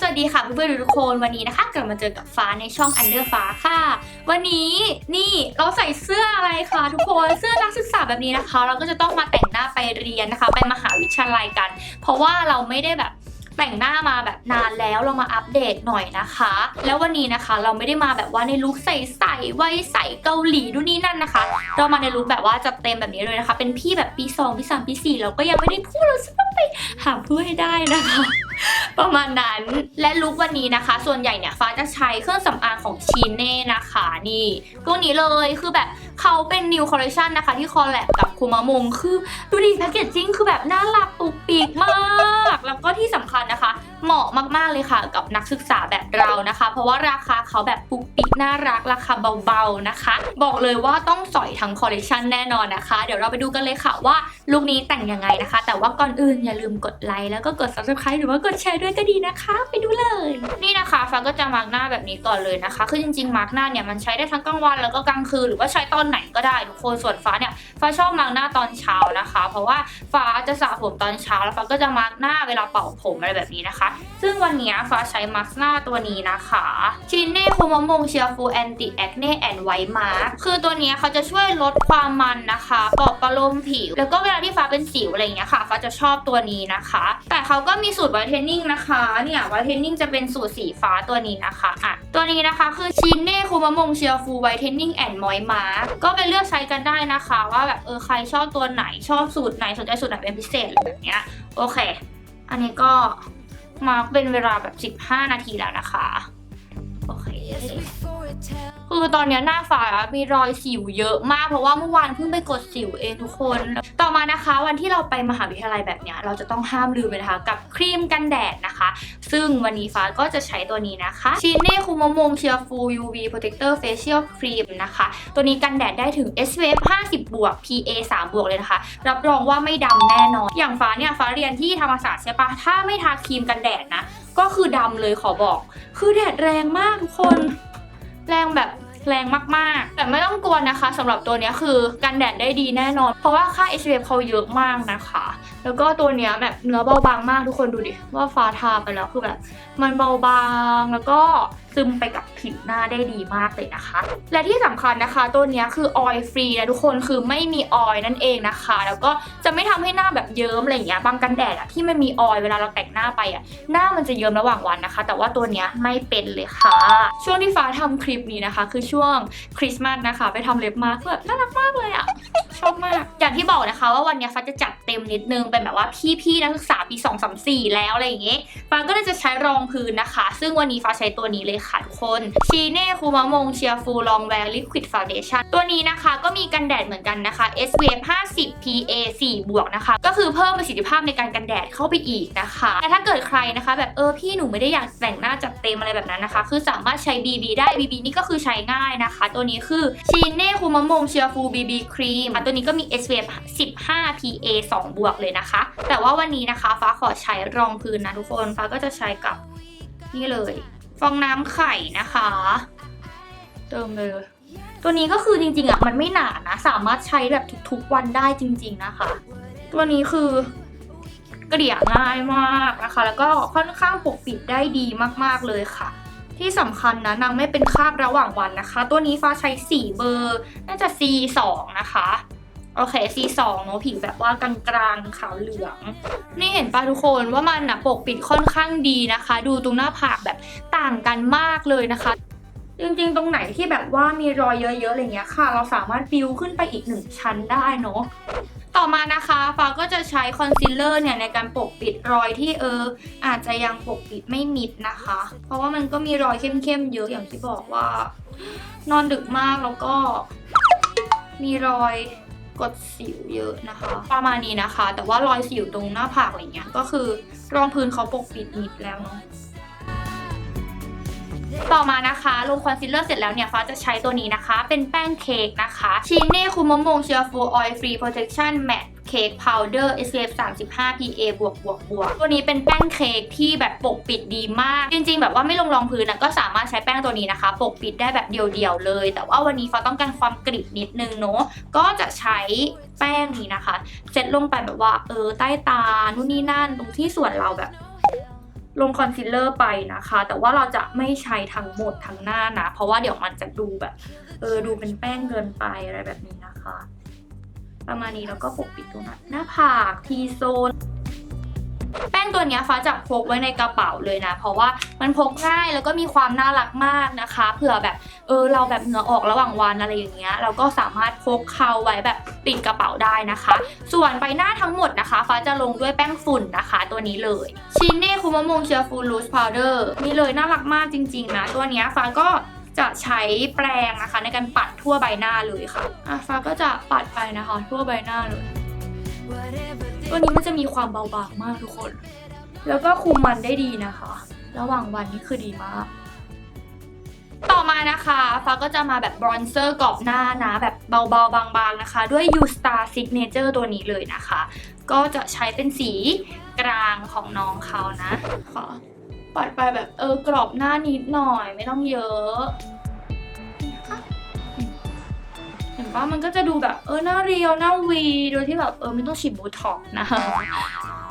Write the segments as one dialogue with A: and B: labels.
A: สวัสดีค่ะเพื่อนๆทุกคนวันนี้นะคะกลับมาเจอกับฟ้าในช่องอันเดอร์ฟ้าค่ะ วันนี้นี่เราใส่เสื้ออะไรคะทุกคนเสื้อนักศึกษาแบบนี้นะคะ เราก็จะต้องมาแต่งหน้าไปเรียนนะคะ ไปมหาวิทยาลัยกัน เพราะว่าเราไม่ได้แบบ แต่งหน้ามาแบบนานแล้วเรามาอัปเดตหน่อยนะคะ แล้ววันนี้นะคะเราไม่ได้มาแบบว่าในลุคใสๆไว้ใสเกาหลีดูนี่นั่นนะคะ เรามาในลุคแบบว่าจัดเต็มแบบนี้เลยนะคะ เป็นพี่แบบปี2ปี3ปี4เราก็ยังไม่ได้พูดเราจะต้องไปหาเพื่อให้ได้นะคะประมาณนั้นและลุควันนี้นะคะ ส่วนใหญ่เนี่ยฟ้าจะใช้เครื่องสำอางของชีเน่นะคะนี่พวนี้เลยคือแบบเขาเป็น new collection นะคะ ที่คอลแลบกับคุมะมงคือดูดิแพคเกจจิ้งคือแบบน่ารักปุกปีกมาก แล้วก็ที่สำคัญนะคะ เหมาะมากๆเลยค่ะ กับนักศึกษาแบบเรานะคะ เพราะว่าราคาเขาแบบปุกปิกน่ารักราคาเบาๆนะคะ บอกเลยว่าต้องสอยทั้งคอลเลคชันแน่นอนนะคะ เดี๋ยวเราไปดูกันเลยค่ะว่าลุคนี้แต่งยังไงนะคะ แต่ว่าก่อนอื่นอย่าลืมกดไลค์แล้วก็กด subscribe หรือว่ากดแชร์ด้วยก็ดีนะคะ ไปดูเลย นี่นะคะฟ้าก็จะมาร์กหน้าแบบนี้ก่อนเลยนะคะ คือจริงๆมาร์กหน้าเนี่ยมันใช้ได้ทั้งกลางวันแล้วก็กลางคืนหรือว่าใช้ตอนไหนก็ได้ทุกคนส่วนฟ้าเนี่ยฟ้าชอบมาร์กหน้าตอนเช้านะคะ เพราะว่าฟ้าจะสระผมตอนเช้าแล้วฟ้าก็จะมาร์กหน้าเวลาเป่าผมอะไรแบบนี้นะคะซึ่งวันนี้ฟ้าใช้มาร์หน้าตัวนี้นะคะชินเน่คูมมงเชียร์ฟูแอนติแอคเน่แอนไวท์มาร์คือตัวนี้เขาจะช่วยลดความมันนะคะปลอบประโลมผิว แล้วก็เวลาที่ฟ้าเป็นสิวอะไรอย่างเงี้ยค่ะฟ้าจะชอบตัวนี้นะคะ แต่เขาก็มีสูตรไวท์เทนนิ่งนะคะเนี่ยไวท์เทนนิ่งจะเป็นสูตรสีฟ้าตัวนี้นะคะอะตัวนี้นะคะคือชินเน่คูมมงเชียร์ฟูไวท์เทนนิ่งแอนด์มอยมาร์ก็ไปเลือกใช้กันได้นะคะ ว่าแบบเออใครชอบตัวไหนชอบสูตรไหนสนใจสูตรไหนเป็นพิเศษอะไรแบบเนี้ยโอเค อันนี้ก็ มาร์กเป็นเวลาแบบ 15 นาทีแล้วนะคะ โอเค คือตอนนี้หน้าฟ้ามีรอยสิวเยอะมากเพราะว่าเมื่อวานเพิ่งไปกดสิวเองทุกคน ต่อมานะคะ วันที่เราไปมหาวิทยาลัยแบบเนี้ยเราจะต้องห้ามลืมเลยนะคะ กับครีมกันแดดนะคะ ซึ่งวันนี้ฟ้าก็จะใช้ตัวนี้นะคะชินเน่คูมมงเชียร์ฟู UV Protector Facial Cream นะคะ ตัวนี้กันแดดได้ถึง SPF 50 บวก PA 3 บวกเลยนะคะ รับรองว่าไม่ดำแน่นอน อย่างฟ้าเนี่ยฟ้าเรียนที่ธรรมศาสตร์ใช่ปะถ้าไม่ทาครีมกันแดดนะก็คือดำเลยขอบอก คือแดดแรงมากทุกคน แรงแบบแรงมากๆ แต่ไม่ต้องกลัวนะคะสำหรับตัวนี้คือกันแดดได้ดีแน่นอน เพราะว่าค่า SPF เขาเยอะมากนะคะ แล้วก็ตัวเนี้ยแบบเนื้อเบาบางมากทุกคนดูดิ ว่าฟ้าทาไปแล้วคือแบบ มันเบาบางแล้วก็ซึมไปกับผิวหน้าได้ดีมากเลยนะคะ และที่สำคัญนะคะ ตัวเนี้ยคือออยล์ฟรีนะทุกคนคือไม่มีออยล์นั่นเองนะคะ แล้วก็จะไม่ทำให้หน้าแบบเยิ้มอะไรอย่างเงี้ยบางกันแดดอะที่ไม่มีออยล์เวลาเราแต่งหน้าไปอะหน้ามันจะเยิ้มระหว่างวันนะคะ แต่ว่าตัวเนี้ยไม่เป็นเลยค่ะ ช่วงที่ฟ้าทำคลิปนี้นะคะ คือช่วงคริสต์มาสนะคะ ไปทำเล็บมาคือแบบน่ารักมากเลยอะ นะคะว่าวันนี้ฟ้าจะจัดเต็มนิดนึงเป็นแบบว่าพี่ๆนักศึกษาปี2 3 4 แล้วอะไรอย่างเงี้ยฟ้าก็เลยจะใช้รองพื้นนะคะ ซึ่งวันนี้ฟ้าใช้ตัวนี้เลยค่ะ คนชีเน่คูมะมงเชียฟูลองแวร์ลิควิดฟ u วเดชั่นตัวนี้นะคะก็มีกันแดดเหมือนกันนะคะ SPF 50 PA 4 บวกนะคะ ก็คือเพิ่มประสิทธิภาพในการกันแดดเข้าไปอีกนะคะแต่ถ้าเกิดใครนะคะ แบบเออพี่หนูไม่ได้อยากแต่งหน้าจัดเต็มอะไรแบบนั้นนะคะ คือสามารถใช้ BB ได้ BB นี่ก็คือใช้ง่ายนะคะ ตัวนี้คือชีเน่คูมะมงเชียฟู BB ครีมตัวนี้ก็มี SPF 15 PA 2 บวกเลยนะคะ แต่ว่าวันนี้นะคะฟ้าขอใช้รองพื้นนะทุกคนฟ้าก็จะใช้กับนี่เลย ฟองน้ำไข่นะคะ เติมเลย ตัวนี้ก็คือจริงๆอะมันไม่หนานะ สามารถใช้แบบทุกๆวันได้จริง ๆนะคะ ตัวนี้คือเกลี่ยง่ายมากนะคะ แล้วก็ค่อนข้างปกปิดได้ดีมากๆเลยค่ะ ที่สำคัญนะนางไม่เป็นคราบระหว่างวันนะคะ ตัวนี้ฟ้าใช้สีเบอร์ น่าจะ C2 นะคะ โอเค C2 เนอะผิวแบบว่ากลางๆขาวเหลือง นี่เห็นปะทุกคนว่ามันอะปกปิดค่อนข้างดีนะคะ ดูตรงหน้าผากแบบต่างกันมากเลยนะคะ จริงๆ ตรงไหนที่แบบว่ามีรอยเยอะๆอะไรเงี้ยค่ะ เราสามารถบิวขึ้นไปอีกหนึ่งชั้นได้เนาะต่อมานะคะฟ้าก็จะใช้คอนซีลเลอร์เนี่ยในการปกปิดรอยที่เออ อาจจะยังปกปิดไม่มิดนะคะ เพราะว่ามันก็มีรอยเข้มๆเยอะอย่างที่บอกว่า นอนดึกมากแล้วก็ มีรอย กดสิวเยอะนะคะ ประมาณนี้นะคะ แต่ว่ารอยสิวตรงหน้าผากอะไรเงี้ยก็คือรองพื้นเขาปกปิดมิดแล้วเนาะต่อมานะคะลงคอนซีลเลอร์เสร็จแล้วเนี่ยฟ้าจะใช้ตัวนี้นะคะ เป็นแป้งเค้กนะคะชินเน่คุมมงเชียฟูออยล์ฟรีโปรเทคชั่นแมท ค้กพาวเดอร์ SPF 35 PA บวกบวกบวกตัวนี้เป็นแป้งเค้กที่แบบปกปิดดีมาก จริง ๆ แบบว่าไม่ลงรองพื้นนะก็สามารถใช้แป้งตัวนี้นะคะ ปกปิดได้แบบเดียวๆเลย แต่ว่าวันนี้ฟ้าต้องการความกริบนิดนึงเนาะก็จะใช้แป้งนี้นะคะเซตลงไปแบบว่าเออใต้ตานู่นนี่นั่นตรงที่ส่วนเราแบบลงคอนซีลเลอร์ไปนะคะ แต่ว่าเราจะไม่ใช้ทั้งหมดทั้งหน้านะ เพราะว่าเดี๋ยวมันจะดูแบบ เออดูเป็นแป้งเกินไปอะไรแบบนี้นะคะ ประมาณนี้แล้วก็ปกปิดตรงนั้นหน้าผากทีโซน แป้งตัวนี้ฟ้าจะพกไว้ในกระเป๋าเลยนะ เพราะว่ามันพกง่ายแล้วก็มีความน่ารักมากนะคะ เผื่อแบบเออเราแบบเหงื่อออกระหว่างวันอะไรอย่างเงี้ย เราก็สามารถพกเขาไว้แบบติดกระเป๋าได้นะคะ ส่วนใบหน้าทั้งหมดนะคะ ฟ้าจะลงด้วยแป้งฝุ่นนะคะ ตัวนี้เลยชินเน่คุมะมงเชียร์ฟูลูสพาวเดอร์นี่เลยน่ารักมากจริง ๆ นะ ตัวนี้ฟ้าก็ จะใช้แปรงนะคะ ในการปัดทั่วใบหน้าเลยค่ะอะฟ้าก็จะปัดไปนะคะ ทั่วใบหน้าเลย ตัวนี้มันจะมีความเบาบางมากทุกคน แล้วก็คุมมันได้ดีนะคะ ระหว่างวันนี่คือดีมากต่อมานะคะฟ้าก็จะมาแบบบรอนเซอร์กรอบหน้านะ แบบเบาๆ บางๆนะคะ ด้วย U Star Signature ตัวนี้เลยนะคะ ก็จะใช้เป็นสีกลางของน้องเขานะขอ ปัดไปแบบเออกรอบหน้านิดหน่อยไม่ต้องเยอะนะคะเห็นปะมันก็จะดูแบบเออหน้าเรียวหน้าวีโดยที่แบบเออไม่ต้องฉีดโบท็อกนะคะ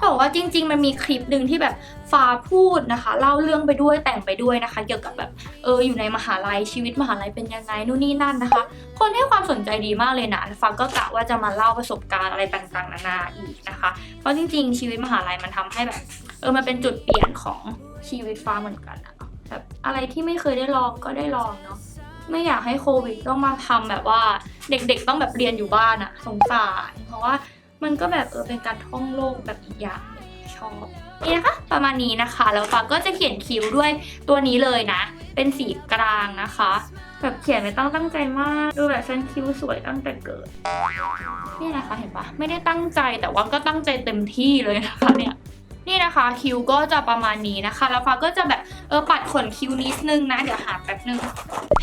A: แต่ว่าจริง ๆ มันมีคลิปหนึ่งที่แบบฟ้าพูดนะคะ เล่าเรื่องไปด้วยแต่งไปด้วยนะคะ เกี่ยวกับแบบเอออยู่ในมหาลัยชีวิตมหาลัยเป็นยังไงนู่นนี่นั่นนะคะ คนให้ความสนใจดีมากเลยนะฟ้าก็กะว่าจะมาเล่าประสบการณ์อะไรต่างๆนานาอีกนะคะ เพราะจริง ๆ ชีวิตมหาลัยมันทำให้แบบ เออมันเป็นจุดเปลี่ยนของชีวิตฟ้าเหมือนกันอะแบบอะไรที่ไม่เคยได้ลองก็ได้ลองเนาะไม่อยากให้โควิดต้องมาทำแบบว่าเด็กๆต้องแบบเรียนอยู่บ้านอะสงสารเพราะว่ามันก็แบบเออเป็นการท่องโลกแบบอีกอย่างหนึ่งชอบนี่นะคะประมาณนี้นะคะ แล้วฟ้าก็จะเขียนคิ้วด้วยตัวนี้เลยนะ เป็นสีกลางนะคะ แบบเขียนไม่ต้องตั้งใจมากดูแบบฉันคิ้วสวยตั้งแต่เกิดนี่นะคะเห็นปะไม่ได้ตั้งใจแต่ว่าก็ตั้งใจเต็มที่เลยนะคะเนี่ย นี่นะคะคิ้วก็จะประมาณนี้นะคะ แล้วฟ้าก็จะแบบเออปัดขนคิ้วนิดนึงนะ เดี๋ยวหาแป๊บนึง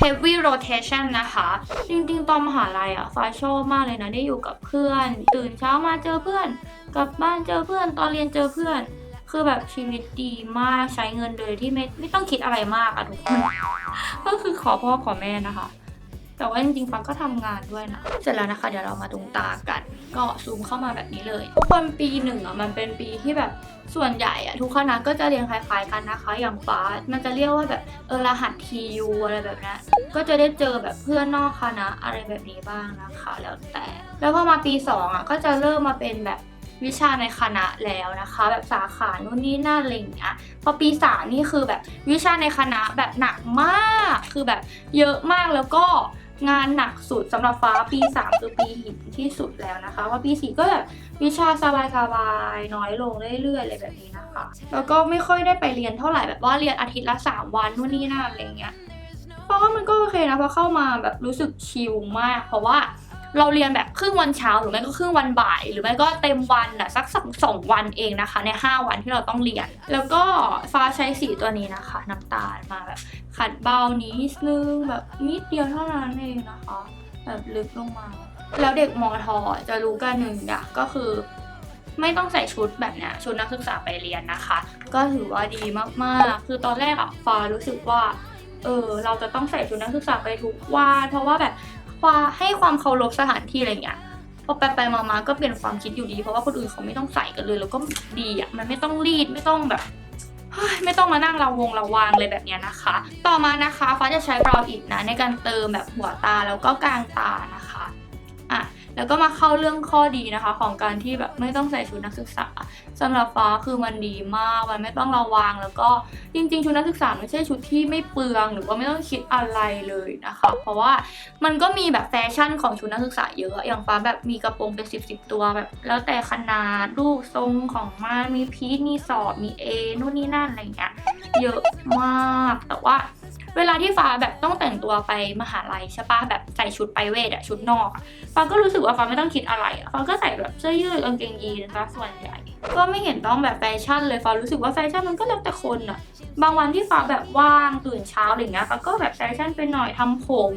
A: heavy rotation นะคะ จริงๆ ตอนมหาลัยอะฟ้าชอบมากเลยนะ ได้อยู่กับเพื่อน ตื่นเช้ามาเจอเพื่อน กลับบ้านเจอเพื่อน ตอนเรียนเจอเพื่อน คือแบบชีวิตดีมากใช้เงินโดยที่ไม่ไม่ต้องคิดอะไรมากอะทุกคน ก็คือขอพ่อขอแม่นะคะ แต่ว่าจริงๆฟังก็ทำงานด้วยนะ เสร็จแล้วนะคะ เดี๋ยวเรามาตรงตากัน ก็ซูมเข้ามาแบบนี้เลยทุกคนปีหนึ่งอะมันเป็นปีที่แบบส่วนใหญ่อะทุกคณะก็จะเรียนคล้ายๆกันนะคะ อย่างฟ้ามันจะเรียกว่าแบบเออรหัสทียูอะไรแบบนี้ก็จะได้เจอแบบเพื่อนนอกคณะอะไรแบบนี้บ้างนะคะ แล้วแต่ แล้วพอมาปีสองอะก็จะเริ่มมาเป็นแบบวิชาในคณะแล้วนะคะ แบบสาขานู่นนี่นั่นอะไรอย่างเงี้ยพอปีสามนี่คือแบบวิชาในคณะแบบหนักมาก คือแบบเยอะมากแล้วก็ งานหนักสุดสำหรับฟ้าปี 3 คือปีหินที่สุดแล้วนะคะเพราะปี 4 ก็แบบวิชาสบายๆน้อยลงเรื่อยๆอะไรแบบนี้นะคะ แล้วก็ไม่ค่อยได้ไปเรียนเท่าไหร่แบบว่าเรียนอาทิตย์ละ 3 วันนู่นนี่นั่นอะไรเงี้ยเพราะว่ามันก็โอเคนะเพราะเข้ามาแบบรู้สึกชิลมาก เพราะว่า เราเรียนแบบครึ่งวันเช้าหรือไม่ก็ครึ่งวันบ่าย หรือไม่ก็เต็มวันอะสักสองสองวันเองนะคะ ใน 5 วันที่เราต้องเรียน แล้วก็ฟ้าใช้สีตัวนี้นะคะ น้ำตาลมาแบบขัดเบานิดนึงแบบนิดเดียวเท่านั้นเองนะคะ แบบลึกลงมา แล้วเด็กมอทอจะรู้กันหนึ่งอย่างก็คือไม่ต้องใส่ชุดแบบเนี้ยชุดนักศึกษาไปเรียนนะคะ ก็ถือว่าดีมากๆ คือตอนแรกอะฟ้ารู้สึกว่าเออเราจะต้องใส่ชุดนักศึกษาไปทุกวันเพราะว่าแบบ ให้ความเคารพสถานที่อะไรเงี้ยพอไปไปๆมาๆก็เปลี่ยนความคิดอยู่ดีเพราะว่าคนอื่นเขาไม่ต้องใส่กันเลย แล้วก็ดีอะมันไม่ต้องรีดไม่ต้องแบบไม่ต้องมานั่งระวงระวางเลยแบบเนี้ยนะคะ ต่อมานะคะฟ้าจะใช้บราวน์อิดนะในการเติมแบบหัวตาแล้วก็กลางตานะ แล้วก็มาเข้าเรื่องข้อดีนะคะ ของการที่แบบไม่ต้องใส่ชุดนักศึกษาสำหรับฟ้าคือมันดีมากมันไม่ต้องระวังแล้วก็จริง ๆ ชุดนักศึกษาไม่ใช่ชุดที่ไม่เปลือง หรือว่าไม่ต้องคิดอะไรเลยนะคะ เพราะว่ามันก็มีแบบแฟชั่นของชุดนักศึกษาเยอะ อย่างฟ้าแบบมีกระโปรงเป็นสิบสิบตัวแบบ แล้วแต่ขนาดรูปทรงของมันมีพีทมีสอบมีเอนู่นนี่นั่นอะไรเงี้ยเยอะมากแต่ว่า เวลาที่ฟ้าแบบต้องแต่งตัวไปมหาลัยใช่ปะแบบใส่ชุดไปเวทอะชุดนอกอะฟ้าก็รู้สึกว่าฟ้าไม่ต้องคิดอะไรอะฟ้าก็ใส่แบบเสื้อยืดกางเกงยีนซะส่วนใหญ่ ก็ไม่เห็นต้องแบบแฟชั่นเลยฟ้ารู้สึกว่าแฟชั่นมันก็แล้วแต่คนอะบางวันที่ฟ้าแบบว่างตื่นเช้าอะไรเงี้ยฟ้าก็แบบแฟชั่นไปหน่อยทำผม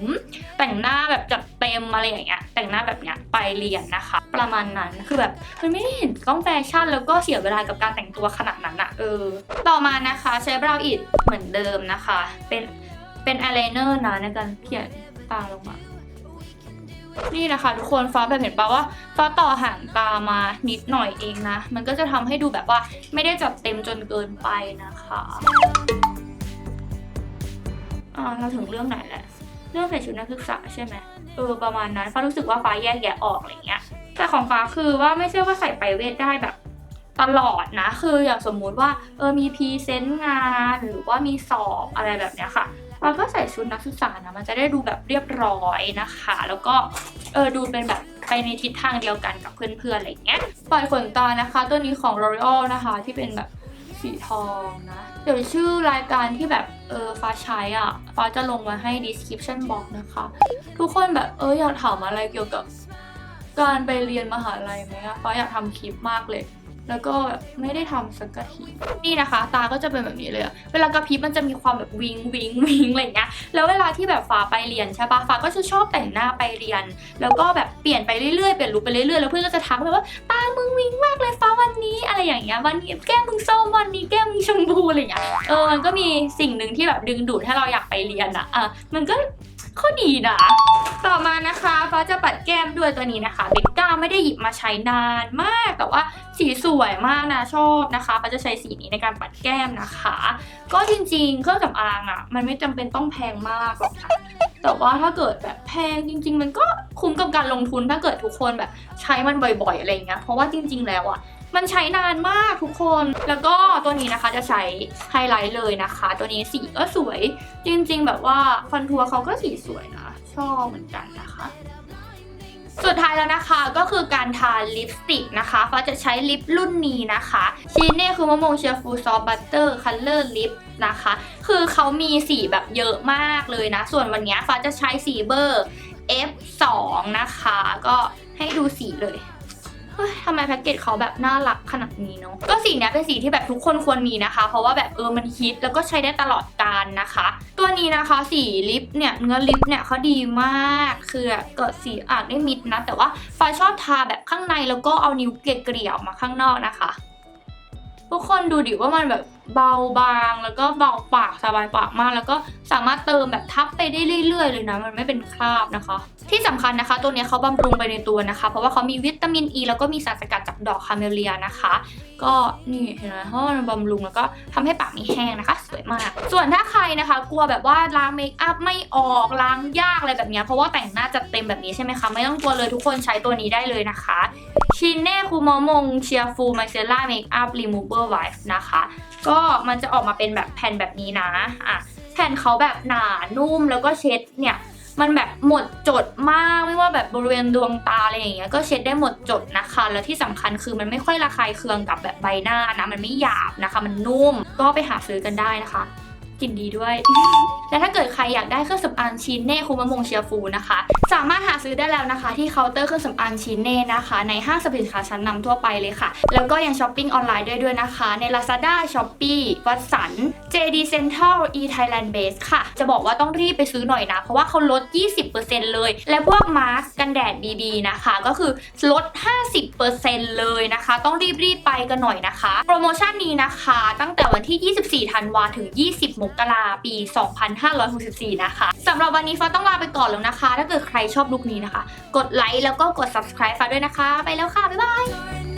A: แต่งหน้าแบบจัดเต็มอะไรอย่างเงี้ยแต่งหน้าแบบเนี้ยไปเรียนนะคะ ประมาณนั้นคือแบบมันไม่ได้เห็นต้องแฟชั่นแล้วก็เสียเวลากับการแต่งตัวขนาดนั้นอะเออ ต่อมานะคะใช้บราวน์อิฐเหมือนเดิมนะคะ เป็นเป็นอายไลเนอร์นะในการเขียนตาลงมา นี่นะคะทุกคนฟ้าแบบเห็นปะว่าฟ้าต่อหางตามานิดหน่อยเองนะ มันก็จะทำให้ดูแบบว่าไม่ได้จัดเต็มจนเกินไปนะคะอ่าเราถึงเรื่องไหนแหละเรื่องใส่ชุดนักศึกษาใช่ไหมเออประมาณนั้นฟ้ารู้สึกว่าฟ้าแยกแยะออกอะไรเงี้ย แต่ของฟ้าคือว่าไม่ใช่ว่าใส่ไปเวทได้แบบตลอดนะ คืออย่างสมมุติว่าเออมีพรีเซนต์งานหรือว่ามีสอบอะไรแบบเนี้ยค่ะ เราก็ใส่ชุดนักศึกษานะมันจะได้ดูแบบเรียบร้อยนะคะ แล้วก็เออดูเป็นแบบไปในทิศทางเดียวกันกับเพื่อนๆอะไรอย่างเงี้ยปล่อยขนตานะคะ ตัวนี้ของ L'Oreal นะคะ ที่เป็นแบบสีทองนะ เดี๋ยวชื่อรายการที่แบบเออฟ้าใช้อะ ฟ้าจะลงมาให้ description box นะคะ ทุกคนแบบเอออยากถามอะไรเกี่ยวกับ การไปเรียนมหาลัยไหมอะฟ้าอยากทำคลิปมากเลย แล้วก็แบบไม่ได้ทำสักทีนี่นะคะ ตาก็จะเป็นแบบนี้เลยเวลากระพริบมันจะมีความแบบวิงวิงวิงอะไรอย่างเงี้ยแล้วเวลาที่แบบฟ้าไปเรียนใช่ปะฟ้าก็จะชอบแต่งหน้าไปเรียน แล้วก็แบบเปลี่ยนไปเรื่อยๆเปลี่ยนลุคไปเรื่อยๆแล้วเพื่อนก็จะทักแบบว่าตามึงวิงมากเลยฟ้าวันนี้อะไรอย่างเงี้ยวันนี้แก้มมึงส้มวันนี้แก้มมึงชมพูอะไรอย่างเงี้ยเออมันก็มีสิ่งหนึ่งที่แบบดึงดูดให้เราอยากไปเรียนอะอะมันก็ ข้อดีนะ ต่อมานะคะฟ้าจะปัดแก้มด้วยตัวนี้นะคะเบกก้าไม่ได้หยิบมาใช้นานมาก แต่ว่าสีสวยมากนะชอบนะคะฟ้าจะใช้สีนี้ในการปัดแก้มนะคะ ก็จริงๆ เครื่องสำอางอะ่ะ มันไม่จำเป็นต้องแพงมากหรอกนะแต่ว่าถ้าเกิดแบบแพงจริง ๆ มันก็คุ้มกับการลงทุนถ้าเกิดทุกคนแบบใช้มันบ่อย ๆ อะไรเงี้ยเพราะว่าจริง ๆ แล้วอะ่ะ มันใช้นานมากทุกคน แล้วก็ตัวนี้นะคะจะใช้ไฮไลท์เลยนะคะ ตัวนี้สีก็สวย จริง ๆ แบบว่าคอนทัวร์เขาก็สีสวยนะ ชอบเหมือนกันนะคะสุดท้ายแล้วนะคะก็คือการทาลิปสติกนะคะฟ้าจะใช้ลิปรุ่นนี้นะคะชีเน่คือมะม่วงเชียร์ฟูซอฟบัตเตอร์คัลเลอร์ลิปนะคะ คือเขามีสีแบบเยอะมากเลยนะ ส่วนวันนี้ฟ้าจะใช้สีเบอร์ F2 นะคะ ก็ให้ดูสีเลย ฮ้ยทำไมแพ็กเกจเขาแบบน่ารักขนาดนี้เนาะก็สีเนี้ยเป็นสีที่แบบทุกคนควรมีนะคะ เพราะว่าแบบเออมันฮิตแล้วก็ใช้ได้ตลอดกาลนะคะ ตัวนี้นะคะสีลิปเนี่ยเนื้อลิปเนี่ยเขาดีมากคือเกิดสีอ่านได้มิดนะ แต่ว่าฟ้าชอบทาแบบข้างในแล้วก็เอานิ้วเกลี่ยๆออกมาข้างนอกนะคะ ทุกคนดูดิว่ามันแบบ เบาบางแล้วก็เบาปากสบายปากมาก แล้วก็สามารถเติมแบบทับไปได้เรื่อย ๆ เลยนะ มันไม่เป็นคราบนะคะ ที่สำคัญนะคะ ตัวนี้เขาบำรุงไปในตัวนะคะ เพราะว่าเขามีวิตามินอ e, ีแล้วก็มีสารสกัดจากดอกคาเมเลียนะคะ ก็นี่เห็นไหมเพราะมันบำรุงแล้วก็ทำให้ปากม่แห้งนะคะ สวยมาก ส่วนถ้าใครนะคะ กลัวแบบว่าล้างเมคอัพไม่ออกล้างยากอะไรแบบนี้เพราะว่าแต่งหน้าจัดเต็มแบบนี้ใช่ไหมคะไม่ต้องกลัวเลยทุกคนใช้ตัวนี้ได้เลยนะคะชินเน่คูมอมงเชียร์ฟูไมเซล่าเมคอัพรีมูเวอร์ไวฟ์นะคะ ก็มันจะออกมาเป็นแบบแผ่นแบบนี้นะอะแผ่นเขาแบบหนานุ่มแล้วก็เช็ดเนี่ยมันแบบหมดจดมากไม่ว่าแบบบริเวณดวงตาอะไรอย่างเงี้ยก็เช็ดได้หมดจดนะคะ แล้วที่สำคัญคือมันไม่ค่อยระคายเคืองกับแบบใบหน้านะมันไม่หยาบนะคะ มันนุ่มก็ไปหาซื้อกันได้นะคะ กลิ่นดีด้วย และถ้าเกิดใครอยากได้เครื่องสำอางชินเน่คุมะมงเชียฟูนะคะ สามารถหาซื้อได้แล้วนะคะ ที่เคาน์เตอร์เครื่องสำอางชินเน่นะคะ ในห้างสรรพสินค้าชั้นนำทั่วไปเลยค่ะ แล้วก็ยังช้อปปิ้งออนไลน์ได้ด้วยนะคะ ใน Lazada, Shopee, วัตสัน JD Central, e Thailand Base ค่ะ จะบอกว่าต้องรีบไปซื้อหน่อยนะ เพราะว่าเขาลด 20%เลย และพวกมาสก์กันแดด BB นะคะ ก็คือลด 50%เลยนะคะ ต้องรีบๆไปกันหน่อยนะคะ โปรโมชั่นนี้นะคะ ตั้งแต่วันที่ 24 ธันวาถึง 20มกราปี 2564 นะคะสำหรับวันนี้ฟ้าต้องลาไปก่อนแล้วนะคะ ถ้าเกิดใครชอบลุคนี้นะคะ กดไลค์แล้วก็กด subscribe ฟ้าด้วยนะคะ ไปแล้วค่ะ บ๊ายบาย